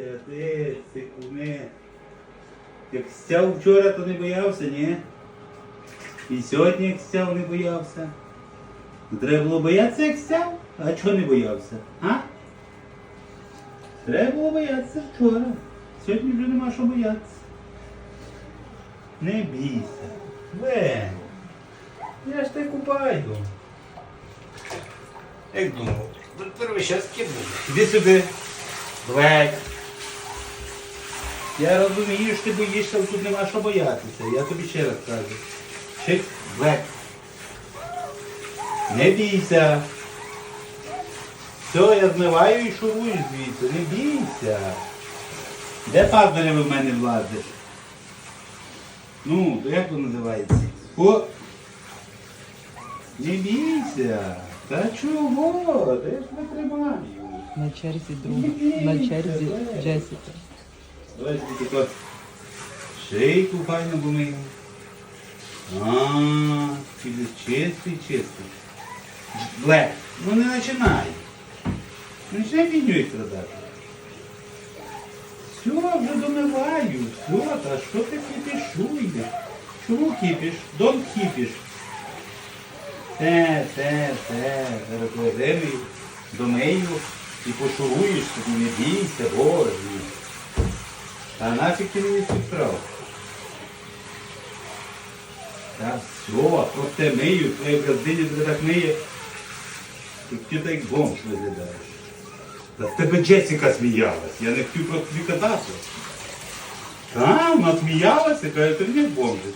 бійся, ти, цикуни. Як стяв вчора, то не боявся, ні? І сьогодні як стяв, не боявся. Ну, Треба було боятися, як стяв? А чого не боявся? А? Треба було боятися вчора. Сьогодні вже нема що боятися. Не бійся. Лень. Я ж тебе купаю. Як думав, перший час буде. Іди сюди. Блек. Я розумію, що ти боїшся, але тут нема що боятися. Я тобі ще раз кажу. Шик, Блек. Не бійся. Все, я змиваю і шурую звідси. Не бійся. Де паздаря ви в мене влазиш? Ну, то як то називається? О! Не бійся. Та чого? Де ж не тримаю? На черзі друг, на черзі Джесіка. Давай тільки шийку файно помию. А, піде чистий, чистий. Блек, ну не починай. Не починай фігню страдати. Все, вже домиваю, все, та що ти кипішуєш? Чому кипіш? Дом кипіш. Те, те, те, вимию, домию і пошуруєш не бійся, боже. А нафиг ти мені справ? Та все, просто мию, твоя газдиня тебе так миє. Ти так бомж виглядаєш. Та з тебе Джесіка сміялась, я не хотів про тобі казати. Та, вона сміялася, каже, ти не бомжик.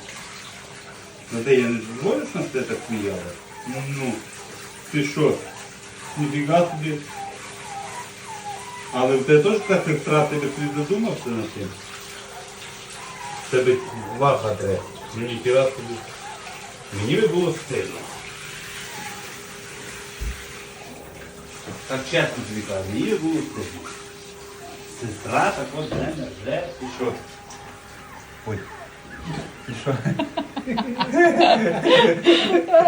Ну де я не дозволю, що ти так сміялась? Ну, ну, ти що, ніфіга тобі. Але тебе теж так як втрати, ти задумався над тим? Тебе вага де. Мені ті раз тобі. Мені би було стильно. Так чесно тобі кажу, мені би було стильно. Сестра так от мене вже і що? Ой. І що?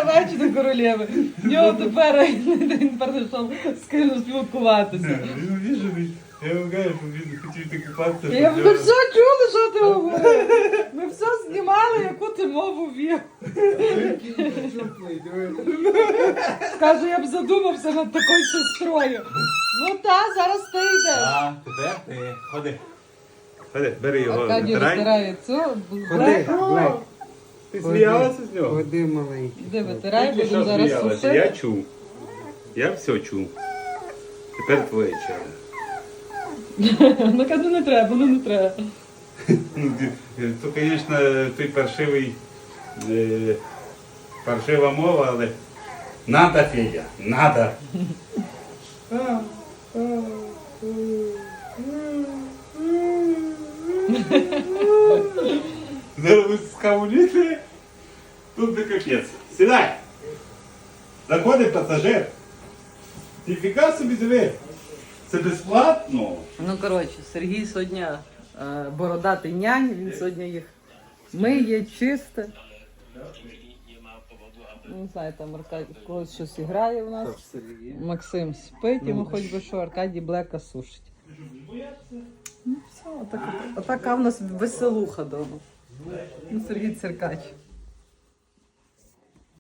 Бачите, королеви. В нього тепер він тепер зайшов з ким спілкуватися. Він віжений. Я кажу, що він хотів ти купатися. Я ми все чули, що ти говорив. Ми все знімали, яку ти мову вів. Скаже, я б задумався над такою сестрою. Ну та, зараз ти йдеш. А, тепер ти. Ходи. Ходи, бери його, Аркадій витирає цю. Ходи, Блек. Ти сміялася з нього? ходи маленький. Іди витирай, Тільки будемо що зараз сміялася, Я сушити. чув. Я все чув. Тепер твоє черга. Ну кажу, не треба, ну не треба. Ну, ді- То, звісно, той паршивий, е, паршива мова, але надо, Федя, надо. Зараз ви скавуліти, тут не капець. Сідай! Заходить пасажир. Ніфіга собі диви. Це безплатно. Ну, коротше, Сергій сьогодні е, бородатий нянь, він сьогодні їх миє, чисте. Ну, Не знаю, там Аркадій когось щось грає у нас. Максим спить, йому хоч би що, Аркадій Блека сушить. Ну, все, отака, отака в нас веселуха дома. Ну, Сергій Церкач.